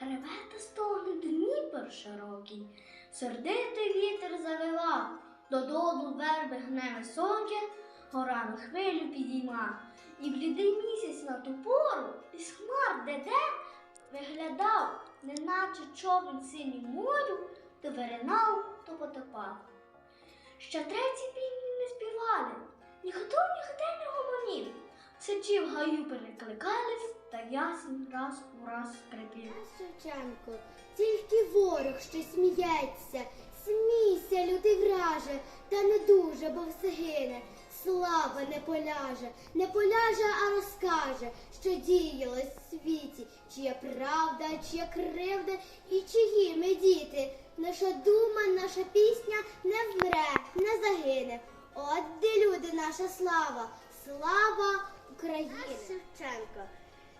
Реве та стогне Дніпр широкий, сердитий вітер завела, додолу верби гне високе, гора на хвилю підійма, і блідий місяць на ту пору із хмар де-де виглядав, неначе човен синім морю, то виринав, то потопав. Ще треті півні не співали, ніхто ніхто не гомонів. Сичі в гаю перекликались, та ясен раз у раз скрипів. Шевченко, тільки ворог ще сміється, смійся, лютий враже, та не дуже, бо все гине. Слава не поляже, не поляже, а розкаже, що діялось в світі, чия правда, чия кривда і чиї ми діти. Наша дума, наша пісня не вмре, не загине. От де люди, наша слава, слава України. Шевченко.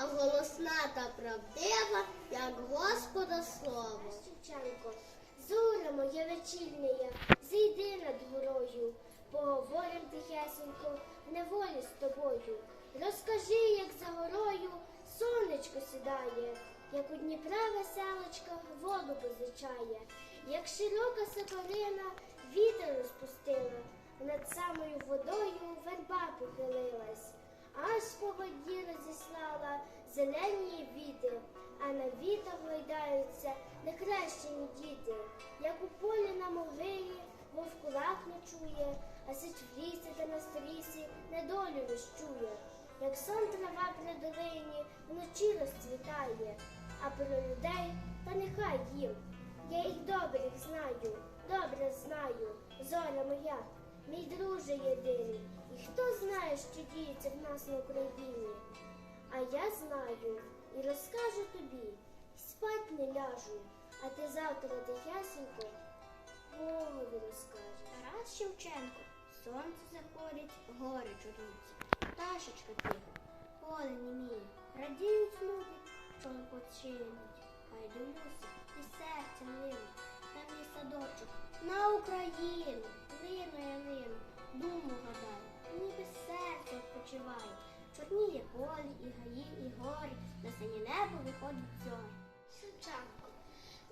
а голосна та правдива, як Господа слово. Шевченко, зоре моє вечірнє, зійди над горою, поговорим тихесенько, в неволі з тобою. Розкажи, як за горою сонечко сідає, як у Дніпра веселочка воду позичає, як широка соколина вітер розпустила, над самою водою верба похилилась аж по воді розіслала зелені віти, а на вітах гойдаються нехрещені діти, як у полі на могилі вовкулак ночує, а сич в лісі та на стрісі недолю вищує, як сон трава при долині вночі розцвітає, а про людей та нехай їм. Я їх добрих знаю, добре знаю, зоря моя, мій друже єдиний. Хто знає, що діється в нас на Україні? А я знаю і розкажу тобі, спать не ляжу, а ти завтра тихесенько Богові розкажеш. Тарас Шевченко, сонце заходить, гори чудуться, пташечка тихо, поле неміє, радіють люди, що починуть, хай дивлюся, і серце лине, та мій садочок. На Україну, лину я лину, думу гадаю, ніби серце відпочиває, чорніє полі, і гаї, і гори, на синє небо виходить зорі. Шевченко.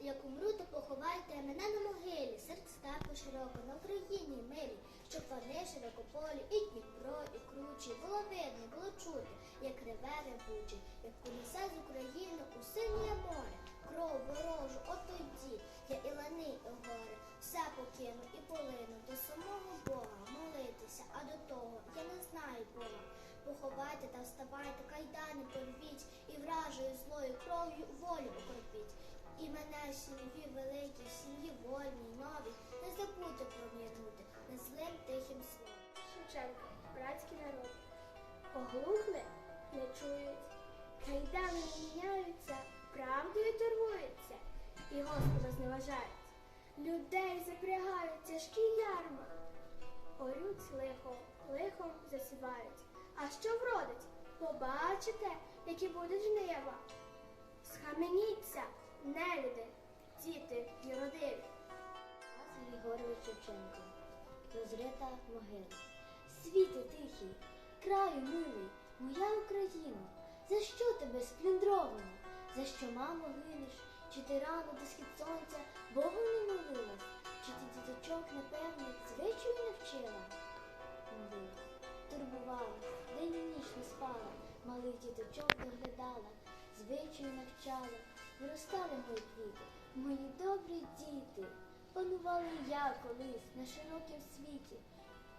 Як умру, то поховайте мене на могилі, серед степу широко, на Україні милі, щоб вони широкополі, і Дніпро, і кручі, було видно, було чути, як реве ревучий, як понесе з України у синє море, кров ворожу, ото йді, я і лани, і гори, все покину і полину до самого Бога молитися, а до того я не знаю Бога. Поховайте та вставайте, кайдани порвіть, і вражою злою кров'ю волю окропіть. І мене сім'ї великій, в сім'ї вольній, новій, не забудьте промінути не злим тихим словом. Шевченко, братський народ. Оглухли, не чують, кайдани міняються, правдою торгуються, і Господа зневажають. Людей запрягають тяжкі ярма, орють лихо, лихом засівають. А що вродить? Побачите, які будуть жнива. Схаменіться, нелюди, діти юродиві. Тарас Григорович Шевченко, розрита могила. Світи тихий, краю милий, моя Україна, за що тебе сплюндровано? За що, мамо, гинеш? Чи ти рано до схід сонця Богу не молилась? Чи ти діточок, напевне, звичаю не вчила? Молилась, турбувала, день і ніч не спала, малих діточок доглядала, звичаю навчала, виростали мої квіти, мої добрі діти. Панувала я колись на широкім світі.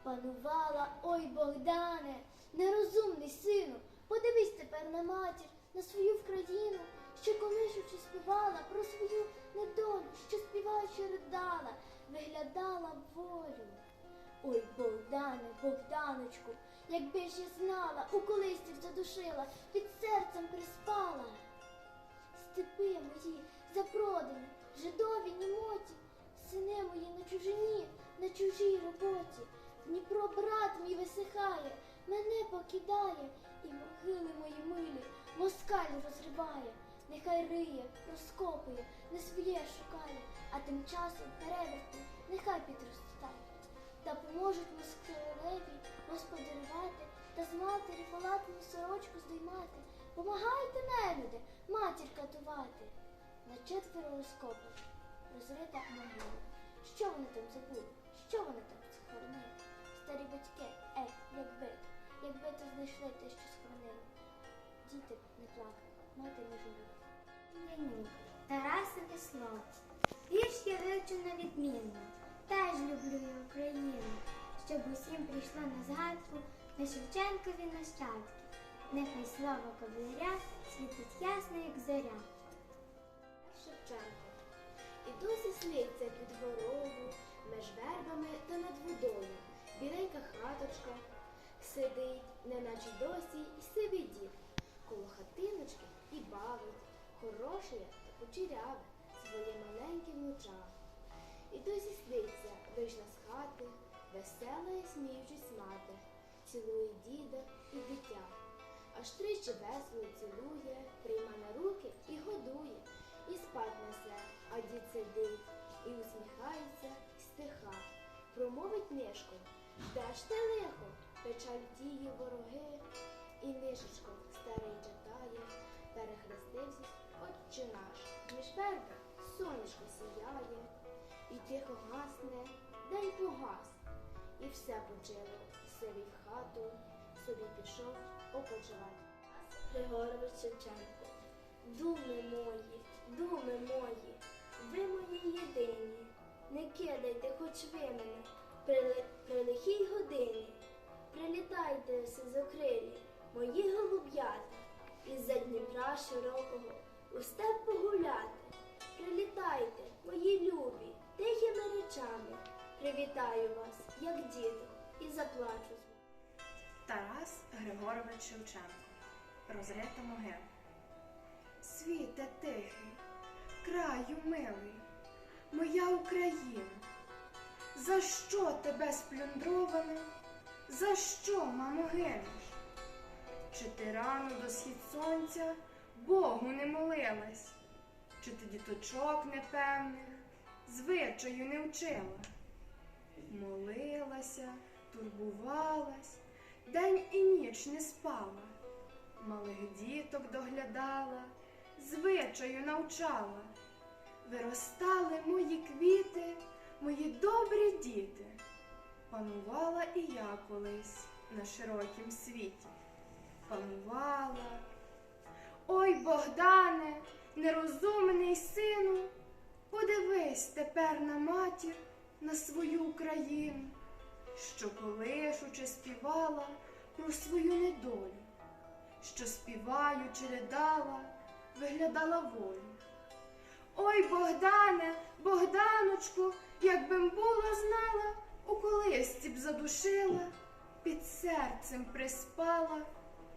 Панувала, ой Богдане, нерозумний сину, подивись тепер на матір, на свою вкраїну, що колишучи співала про свою недолю, що співаючи ридала, виглядала волю. Ой, Богдане, Богданочку, якби ж я знала, у колисців задушила, під серцем приспала. Степи мої, запродані, жидові німоті, сини мої на чужині, на чужій роботі. Дніпро брат мій висихає, мене покидає, і могили мої милі, москаль розриває, нехай риє, розкопує, не своє шукає, а тим часом перевертні, нехай підростає. Та поможуть москалеві господарювати та з матері палатну сорочку здіймати. Помагайте нелюди, матір катувати. На четверо розкопів розрита могила. Що вони там забули? Що вони там схоронили? Старі батьки, е, якби, якби то знайшли те, що схоронили. Діти не плакали, мати не журила. Янюк, Тарасове слово. Вірш я вивчена відмінно. Теж люблю я Україну, щоб усім прийшло на згадку на Шевченкові нащадки. Нехай слово кавалеря світить ясно, як зоря. Шевченко. І досі сниться під горою, меж вербами та над водою. Біленька хаточка сидить, неначе досі й сивий дід. Коло хатиночки і бавить, хороше та кучеряве своє маленьке внуча. І досі сниться, вийшла з хати, весела і сміючись мати, цілує діда і дитя. Аж тричі весело цілує, прийма на руки і годує, і спать несе, а дід сидить, і усміхається, і стиха. Промовить нишком, де ж ти лихо, печаль тіє вороги, і нишечко старий читає, перехрестився, отче наш, між верби сонечко сіяє, і тихо гасне, день погас, і все почило, сивий в хату, собі пішов опочивати. Григорович Шевченко. Думи мої, думи мої, ви мої єдині. Не кидайте, хоч ви мене при, при лихій годині. Прилітайте все сизокрилі, мої голуб'ята, із-за Дніпра широкого у степ погуляти. Прилітайте, мої любі, тихими речами. Привітаю вас, як діти, і заплачу. Тарас Григорович Шевченко. Розрита могила. Світе тихий, краю милий, моя Україна. За що тебе сплюндроване? За що, мамо, гинеш? Чи ти рано до схід сонця Богу не молилась? Чи ти діточок непевних звичаю не вчила? Молилася, турбувалась, день і ніч не спала, малих діток доглядала, звичаю навчала. Виростали мої квіти, мої добрі діти. Панувала і я колись на широкім світі. Панувала. Ой, Богдане, нерозумний сину, подивись тепер на матір, на свою Україну, що колишучи співала про свою недолю, що співаючи ридала, виглядала волю. Ой, Богдане, Богданочку, якби м була знала, у колисці б задушила, під серцем приспала,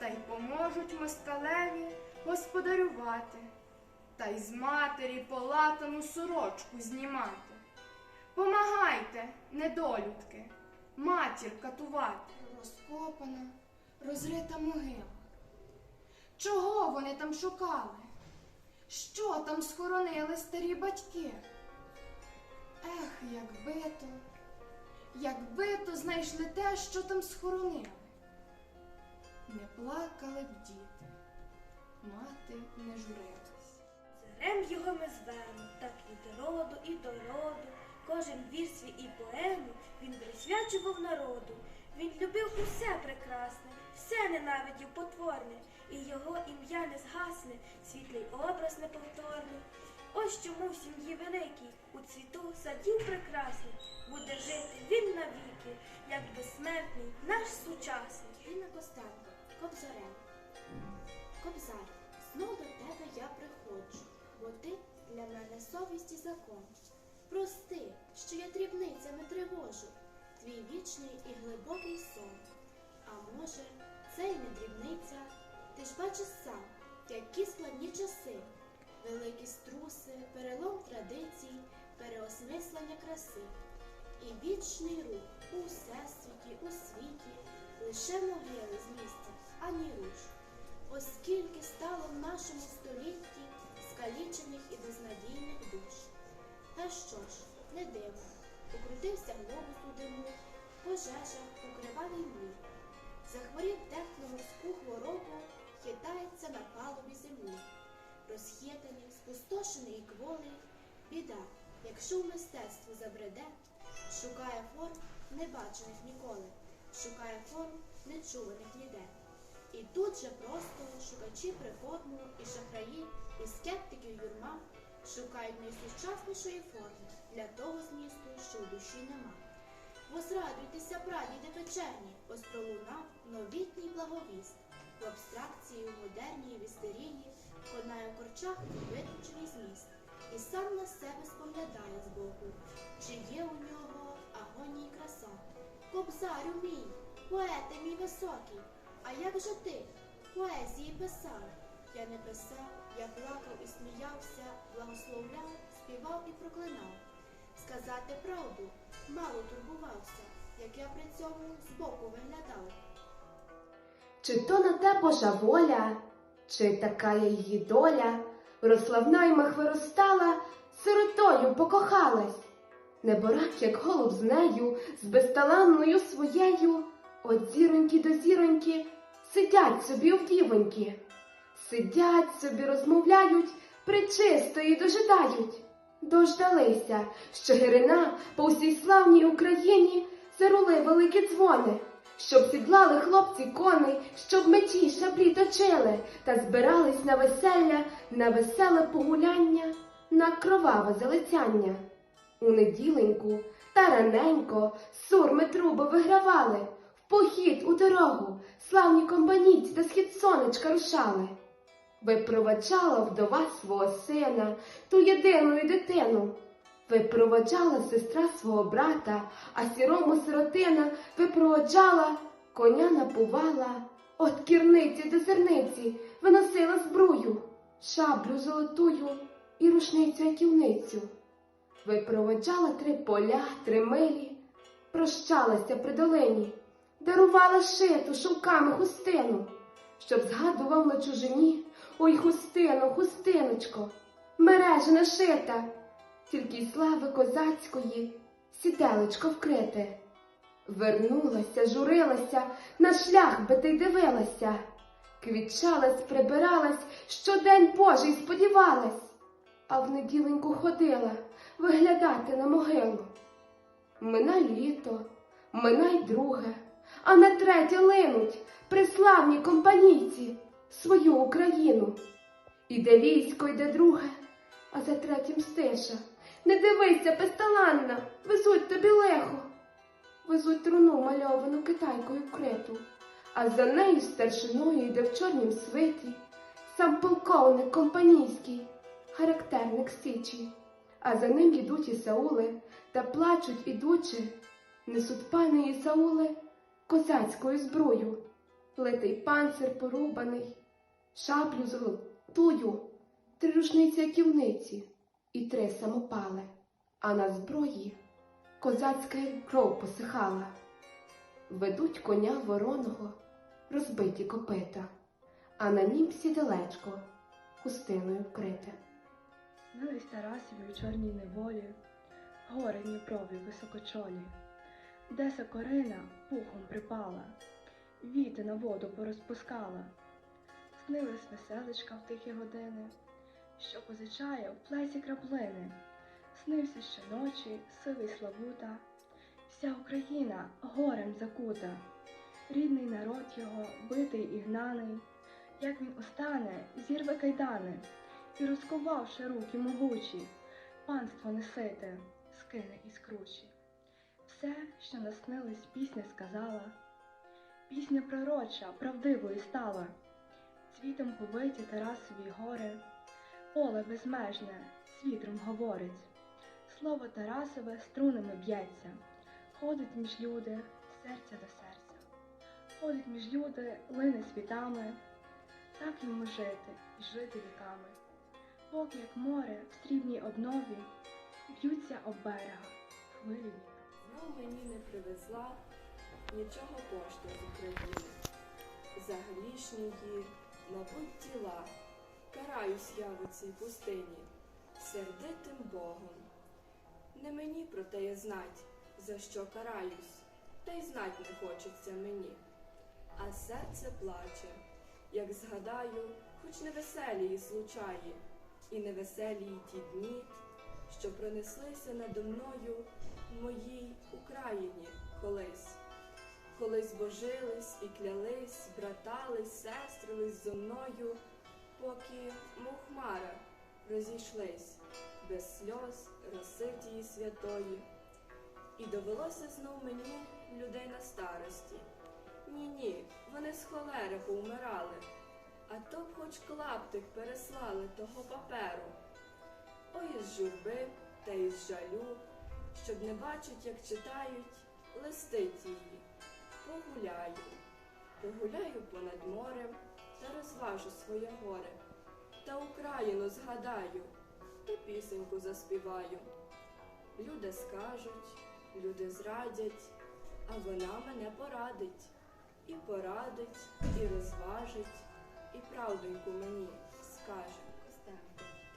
та й поможуть москалеві господарювати, та й з матері полатану сорочку знімати. Помагайте, недолюдки, матір катувати. Розкопана, розрита могила. Чого вони там шукали? Що там схоронили старі батьки? Ех, якби то, якби то знайшли те, що там схоронили. Не плакали б діти, мати не журилась. Зарем його ми звемо, так від роду і до роду. Кожен вір свій і поему він присвячував народу. Він любив усе прекрасне, все ненавидів потворне, і його ім'я не згасне, світлий образ неповторний. Ось чому в сім'ї великій, у цвіту садів прекрасний, буде жити він навіки, як безсмертний наш сучасний. Інна Костенко, Кобзарем. Кобзар, знов до тебе я приходжу, бо ти для мене совість і закон. Прости, що я дрібницями тривожу, твій вічний і глибокий сон. А може, це й не дрібниця, ти ж бачиш сам, які складні часи, великі струси, перелом традицій, переосмислення краси. І вічний рух у всесвіті, у світі, лише могили з місця, ані руш. Оскільки стало в нашому столітті скалічених і безнадійних душ. Та що ж, не дивно, покрутився глобус у диму, пожежа у кривавій млі. Захворів дехто морську хворобу, хитається на палубі землі. Розхитаний, спустошений і кволий, біда, якщо в мистецтво забреде, шукає форм, не бачених ніколи, шукає форм, не чуваних ніде. І тут же просто шукачі приформу і шахраї, і скептиків юрма шукають найсучаснішої форми для того змісту, що в душі нема. Возрадуйтеся, прадіди печерні, ось пролунав новітній благовіст. В абстракції, у модерній вістерії конає в корчах виключений зміст. І сам на себе споглядає збоку, чи є у нього агонії краса. Кобзарю мій, поете мій високий, а як же ти поезії писав? Я не писав, я плакав і сміявся, благословляв, співав і проклинав. Сказати правду, мало турбувався, як я при цьому збоку виглядав. Чи то на те Божа воля, чи така є її доля, росла в наймах виростала, сиротою покохалась. Неборак, як голуб з нею, з безталанною своєю, от зіроньки до зіроньки, сидять собі вдівоньки, сидять собі, розмовляють, причистої дожидають. Дождалися, що Гирина по всій славній Україні зарули великі дзвони, щоб сідлали хлопці коней, щоб мечі шаблі точили, та збирались на веселля, на веселе погуляння, на кроваве залицяння. У неділеньку та раненько сурми труби вигравали, похід у дорогу славні компанійці та схід сонечка рушали. Випроваджала вдова свого сина, ту єдину і дитину. Випроваджала сестра свого брата, а сірому сиротина випроваджала, коня напувала, от кірниці до зерниці виносила збрую, шаблю золотую і рушницю яківницю. Випроваджала три поля, три милі, прощалася при долині, дарувала шиту шовками хустину, щоб згадував на чужині, ой, хустину, хустиночко, мережа шита, тільки й слави козацької сіделечко вкрите. Вернулася, журилася, на шлях би ти дивилася, квітчалась, прибиралась, щодень Божий сподівалась, а в неділеньку ходила виглядати на могилу. Минай літо, минай друге, а на третє линуть приславні компанійці свою Україну. Іде військо, йде друге, а за третім стиша. Не дивися, песталанна, везуть тобі лехо. Везуть труну мальовану китайкою вкриту, а за нею старшиною йде в чорнім свиті сам полковник компанійський, характерник січі, а за ним ідуть Ісаули та плачуть ідучи, несуть пани Ісаули козацькою зброю, литий панцир порубаний, шаблю золотую, три рушниці ківниці і три самопали, а на зброї козацька кров посихала. Ведуть коня вороного, розбиті копита, а на нім сіделечко хустиною вкрите. Мились Тарасові в чорній неволі, гори Дніпрові високочолі, де сокорина пухом припала, віти на воду порозпускала, снились веселечка в тихі години, що позичає в плесі краплини, снився щоночі сивий Славута, вся Україна горем закута, рідний народ його битий і гнаний, як він устане, зірве кайдани. І розкувавши руки могучі, панство несите, скине із кручі. Все, що наснилось, пісня сказала, пісня пророча, правдивою стала, цвітом повиті Тарасові гори, поле безмежне, з вітром говорить, слово Тарасове струнами б'ється, ходить між люди, серця до серця, ходить між люди, лине світами, так йому жити і жити віками. Поки як море в срібній обнові б'ються об берега хвилі вітру. Мені не привезла нічого пошта з України. За грішні її, мабуть, тіла, караюсь я в цій пустині, сердитим Богом. Не мені про те є знать, за що караюсь, та й знать не хочеться мені. А серце плаче, як згадаю, хоч невеселі й случаї, і невеселі й ті дні, що пронеслися надо мною моїй Україні колись. Колись божились і клялись, братались, сестрились зо мною, поки, мов хмара, розійшлись без сльоз, роси тії святої. І довелося знов мені людей на старості. Ні, ні, вони з холери поумирали, а то б хоч клаптик переслали того паперу. Ой із журби та із жалю, щоб не бачить, як читають листи тії. Погуляю, погуляю понад морем та розважу своє горе. Та Україну згадаю, та пісеньку заспіваю. Люди скажуть, люди зрадять, а вона мене порадить. І порадить, і розважить, і правдоньку мені скаже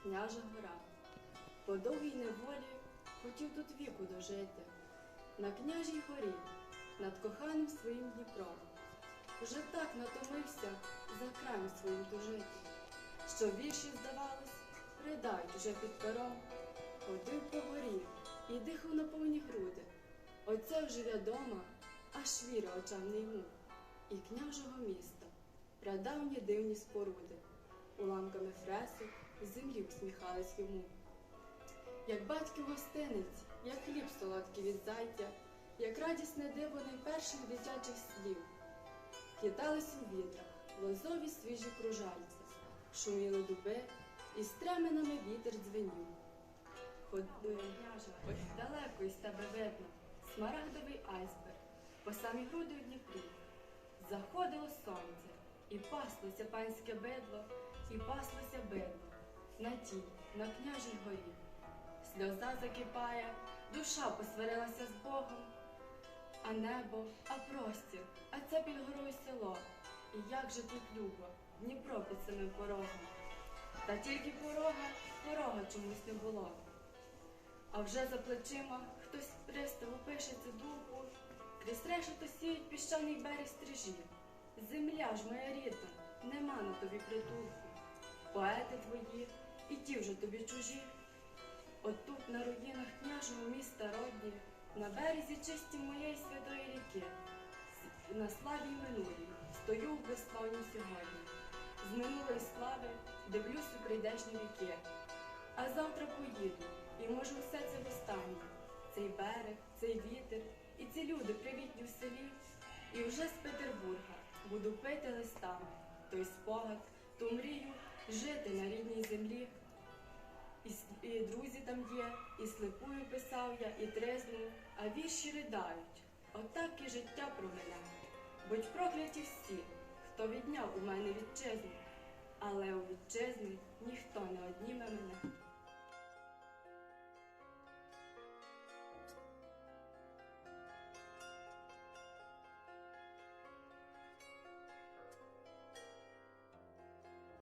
княжа гора. По довгій неволі хотів тут віку дожити, на княжій горі, над коханим своїм Дніпром. Уже так натомився за краєм своїм тужити, що вірші, здавалось, ридають уже під пером. Ходив по горі і дихав на повні груди. Оце вже відомо, аж віра очам не йму. І княжого міста, прадавні дивні споруди, уламками фресок землі усміхались йому. Як батьків гостинець, як хліб солодкий від зайця, як радісне диво найперших дитячих слів. Хитались у вітрах лозові свіжі кружальця, шуміли дуби, і стременами вітер дзвенів. Ходи, княже, далеко із тебе видно, смарагдовий айсберг, по самі груди у Дніпрі. Заходило сонце, і паслося панське бидло, і паслося бидло на тій, на княжій горі. Сльоза закипає, душа посварилася з Богом, а небо, а простір, а це під горою село. І як же тут любо, Дніпро під самим порогом. Та тільки порога, порога чомусь не було. А вже за плечима хтось приставу пишеться духу, крізь решето сіють піщаний берег стрижі. Земля ж моя рідна, нема на тобі притулку. Поети твої, і ті вже тобі чужі. Отут на руїнах княжого міста родні, на березі чисті моєї святої ріки, на славі минулій, стою в безславній сьогодні. З минулої слави дивлюсь у прийдешні віки. А завтра поїду, і може все це востаннє. Цей берег, цей вітер і ці люди привітні в селі. І вже з Петербурга буду пити листами той спогад, ту мрію жити на рідній землі. І, і друзі там є, і слепую писав я, і трезну, а вірші ридають. Отак і життя промине. Будь прокляті всі, хто відняв у мене вітчизну, але у вітчизні ніхто не одніме мене.